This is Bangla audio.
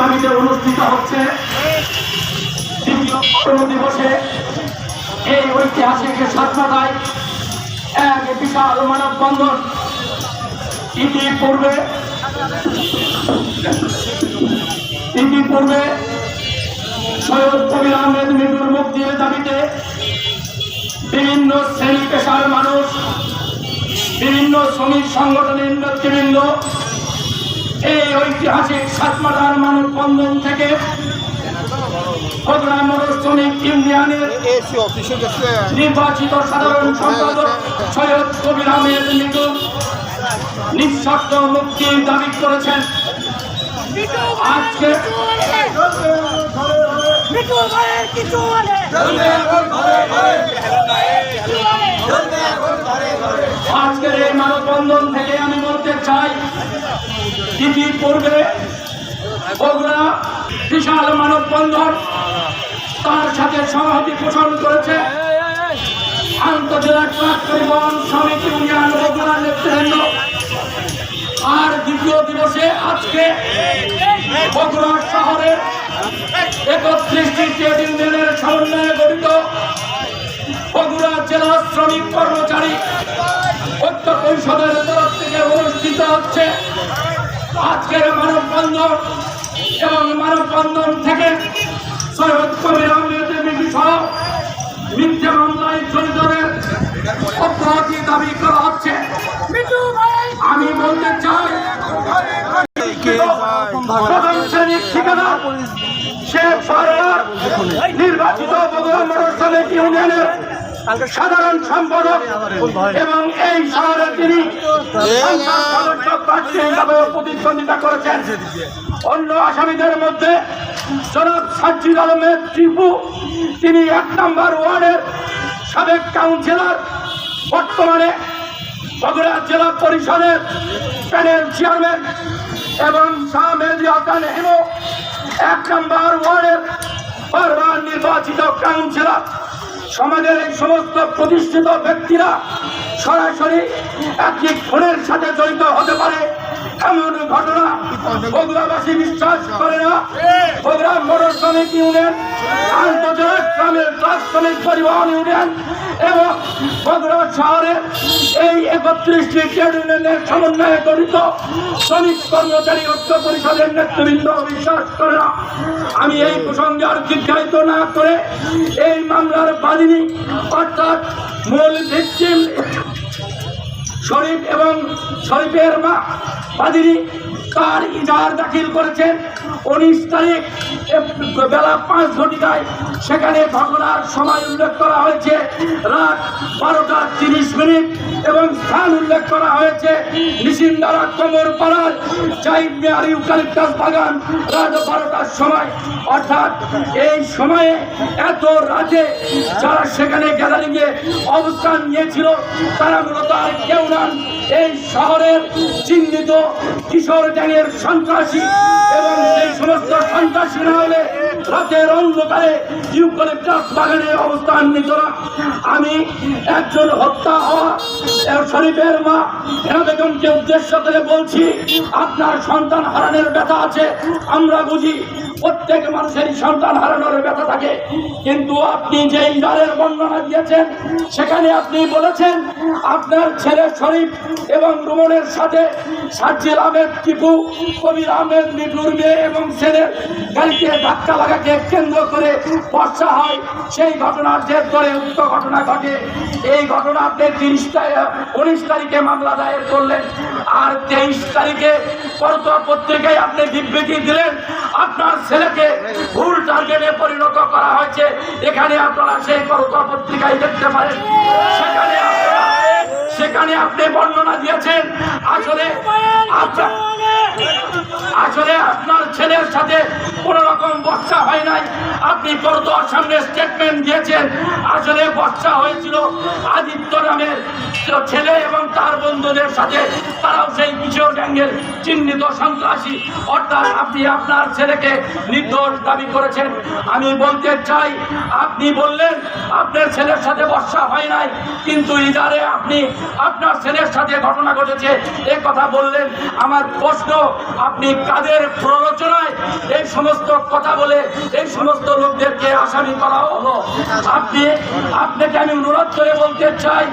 দাবিতে অনুষ্ঠিত হচ্ছে দিবসে। এই ঐতিহাসিক স্বাধীনতায় এক বিশাল মানববন্ধন ইতিপূর্বে ইতিপূর্বে সৈয়দ কবির আহমেদ দাবিতে বিভিন্ন শ্রেণি পেশার মানুষ বিভিন্ন শ্রমিক সংগঠনের নেতৃবৃন্দ এই ঐতিহাসিক সাতমাটার মানববন্ধন থেকে প্রোগ্রাম শ্রমিক ইউনিয়নের নির্বাচিত সাধারণ সম্পাদক সৈয়দ কবির আহমেদ মিটু নিঃশর্ত মুক্তির দাবি করেছেন। আজকে কিছু বলে আজকের এই মানববন্ধন থেকে আমি বলতে চাই ইতিপূর্বে বগুড়া বিশাল মানববন্ধন তার সাথে সংহতি পোষণ করেছে। আন্তজেলা ট্রাক পরিবহন সমিতি ইউনিয়ন বগুড়ার নেতৃবৃন্দ। আর দ্বিতীয় দিবসে আজকে বগুড়া শহরের একত্রিশটি ট্রেড ইউনিয়নের সমন্বয়ে গঠিত বগুড়া জেলা শ্রমিক কর্মচারী পরিষদের তরফ থেকে অনুষ্ঠিত হচ্ছে আজকের মানববন্ধন এবং মানববন্ধন থেকে সৈয়দ কবির আহমেদের মিটি সহ মিথ্যে মামলায় জড়িতদের অব্যাহতি দাবি করা হচ্ছে। আমি বলতে চাই প্রথম শ্রেণির ঠিকাদার শেখ সরকার নির্বাচিত বগুড়া ইউনিয়নের সাধারণ সম্পাদক এবং এই শহরে তিনি প্রতিদ্বন্দ্বিতা করেছেন। অন্য আসামিদের মধ্যে জনাব সাজ্জিদ আলমের টিপু, তিনি এক নম্বর ওয়ার্ডের সাবেক কাউন্সিলর, বর্তমানে বগুড়া জেলা পরিষদের প্যানেল চেয়ারম্যান এবং শাহ হেমো, এক নম্বর ওয়ার্ডের বারবার নির্বাচিত কাউন্সিলর। সমাজের এই সমস্ত প্রতিষ্ঠিত ব্যক্তিরা সরাসরি একটি খুনের সাথে জড়িত হতে পারে। এমন ঘটনা। বগুড়াবাসী বিশ্বাস করে না? বগুড়া মোটর শ্রমিক ইউনিয়ন, আন্তর্জাতিক গ্রামের ট্রাক শ্রমিক পরিবহন ইউনিয়ন এবং বগুড়া শহরের এই একত্রিশটি ট্রেড ইউনিয়নের সমন্বয়ে গঠিত শ্রমিক কর্মচারী ঐক্য পরিষদের নেতৃবৃন্দ বিশ্বাস করে না। আমি এই প্রসঙ্গে আর দীর্ঘায়িত না করে এই মামলার বাদিনী অর্থাৎ মূল ভিকটিম শরীফ এবং শরীফের মা বাদিনী তার ইজাহার দাখিল করেছেন উনিশ তারিখ বেলা পাঁচ ঘটিকায় সেখানে ঘটনার সময় উল্লেখ করা হয়েছে। রাত বারোটা তিরিশ মিনিট এবং স্থান উল্লেখ করা হয়েছে। নিশিন্দারা কোমর পাড়ার জাইদ মেয়ার ইউকালিপটাস বাগান রাত বারোটার সময়। অর্থাৎ এই সময়ে এত রাতে যারা সেখানে গ্যালারিংয়ে অবস্থান নিয়েছিল, তারা মূলত আর কেউ নন, এই শহরের চিহ্নিত কিশোর গ্যাংয়ের সন্ত্রাসী এবং সেই সমস্ত সন্ত্রাসীরা হলে রাতের অন্ধকারে ইউকালিপটাস বাগানে অবস্থান নিত না। আমি একজন হত্যা হওয়া শরীফের মা। হেনা বেগমকে উদ্দেশ্য করে বলছি, আপনার সন্তান হারানোর ব্যথা আছে, আমরা বুঝি প্রত্যেক মানুষেরই সন্তান হারানোর ব্যথা থাকে। কিন্তু আপনি যে ইজারের বর্ণনা দিয়েছেন, সেখানে আপনি বলেছেন, আপনার ছেলে শরীফ এবং রুমনের সাথে সাজ্জিল আহমেদ টিপু, কবির আহমেদ মিটুর মেয়ে এবং ছেলের গাড়িতে ধাক্কা লাগাকে কেন্দ্র করে বর্ষা হয়, সেই ঘটনার জের ধরে উক্ত ঘটনা ঘটে। এই ঘটনা আপনি তিরিশ উনিশ তারিখে মামলা দায়ের করলেন। আর তেইশ তারিখে করতোয়া পত্রিকায় আপনি বিবৃতি দিলেন, আপনার ছেলেকে ভুল টার্গেটে পরিণত করা হয়েছে। এখানে আপনারা সেই করতোয়া পত্রিকায় দেখতে পারেন। সেখানে সেখানে আপনি বর্ণনা দিয়েছেন। আসলে আসলে আপনার ছেলের সাথে কোন রকম বর্ষা হয় নাই। আপনি করতোয়ার সামনে স্টেটমেন্ট দিয়েছেন। আসলে বর্ষা হয়েছিল আদিত্য নামের ছেলে এবং তার বন্ধুদের সাথে। তারাও সেই কিশোর গ্যাংয়ের চিহ্নিত সন্ত্রাসী। অর্থাৎ আপনি আপনার ছেলেকে নির্দোষ দাবি করেছেন। আমি বলতে চাই, আপনি বললেন আপনার ছেলের সাথে বর্ষা হয় নাই, কিন্তু ইদারে আপনি আপনার ছেলের সাথে ঘটনা ঘটেছে, এ কথা বললেন। আমার প্রশ্ন, আপনি কাদের প্ররোচনায় এই সমস্ত কথা বলে এই সমস্ত লোকদেরকে আসামি করা হলো? আপনি, আপনাকে আমি অনুরোধ করে বলতে চাই